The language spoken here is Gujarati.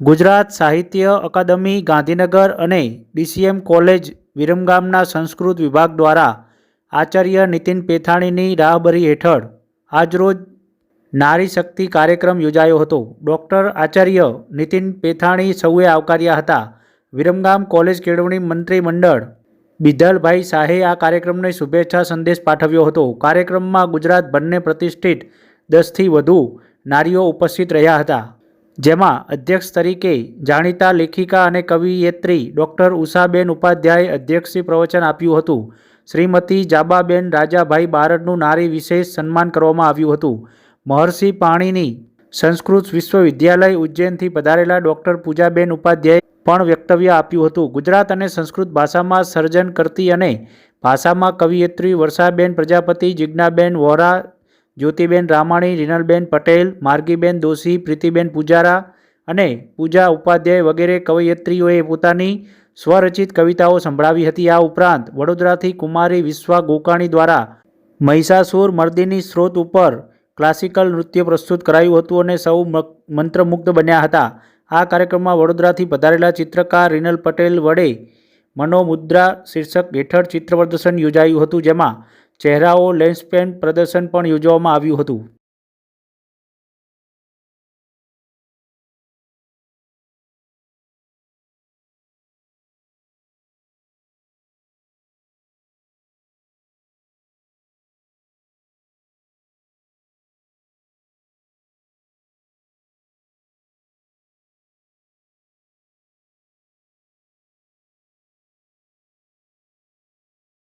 ગુજરાત સાહિત્ય અકાદમી, ગાંધીનગર અને ડીસીએમ કોલેજ વિરમગામના સંસ્કૃત વિભાગ દ્વારા આચાર્ય નીતિન પેથાણીની રાહબરી હેઠળ આજરોજ નારી શક્તિ કાર્યક્રમ યોજાયો હતો. ડૉક્ટર આચાર્ય નીતિન પેથાણી સૌએ આવકાર્યા હતા. વિરમગામ કોલેજ કેળવણી મંત્રી મંડળ બિધલભાઈ શાહે આ કાર્યક્રમને શુભેચ્છા સંદેશ પાઠવ્યો હતો. કાર્યક્રમમાં ગુજરાતભરને પ્રતિષ્ઠિત દસથી વધુ નારીઓ ઉપસ્થિત રહ્યા હતા. જેમાં અધ્યક્ષ તરીકે જાણીતા લેખિકા અને કવિયત્રી ડૉક્ટર ઉષાબેન ઉપાધ્યાયે અધ્યક્ષી પ્રવચન આપ્યું હતું. શ્રીમતી જાબાબેન રાજાભાઈ બારડનું નારી વિશેષ સન્માન કરવામાં આવ્યું હતું. મહર્ષિ પાણીની સંસ્કૃત વિશ્વવિદ્યાલય ઉજ્જૈનથી પધારેલા ડૉક્ટર પૂજાબેન ઉપાધ્યાયે પણ વક્તવ્ય આપ્યું હતું. ગુજરાત અને સંસ્કૃત ભાષામાં સર્જન કરતી અને ભાષામાં કવિયત્રી વર્ષાબેન પ્રજાપતિ, જિજ્ઞાબેન વોરા જ્યોતિબેન રામાણી, રીનલબેન પટેલ, માર્ગીબેન દોશી, પ્રીતિબેન પૂજારા અને પૂજા ઉપાધ્યાય વગેરે કવયત્રીઓએ પોતાની સ્વરચિત કવિતાઓ સંભળાવી હતી. આ ઉપરાંત વડોદરાથી કુમારી વિશ્વા ગોકાણી દ્વારા મહિષાસુર મર્દિની સ્ત્રોત ઉપર ક્લાસિકલ નૃત્ય પ્રસ્તુત કરાયું હતું અને સૌ મંત્રમુગ્ધ બન્યા હતા. આ કાર્યક્રમમાં વડોદરાથી પધારેલા ચિત્રકાર રીનલ પટેલ વડે મનોમુદ્રા શીર્ષક હેઠળ ચિત્ર પ્રદર્શન યોજાયું હતું, જેમાં ચહેરાઓ લેન્સપેન પ્રદર્શન પણ યોજવામાં આવ્યું હતું.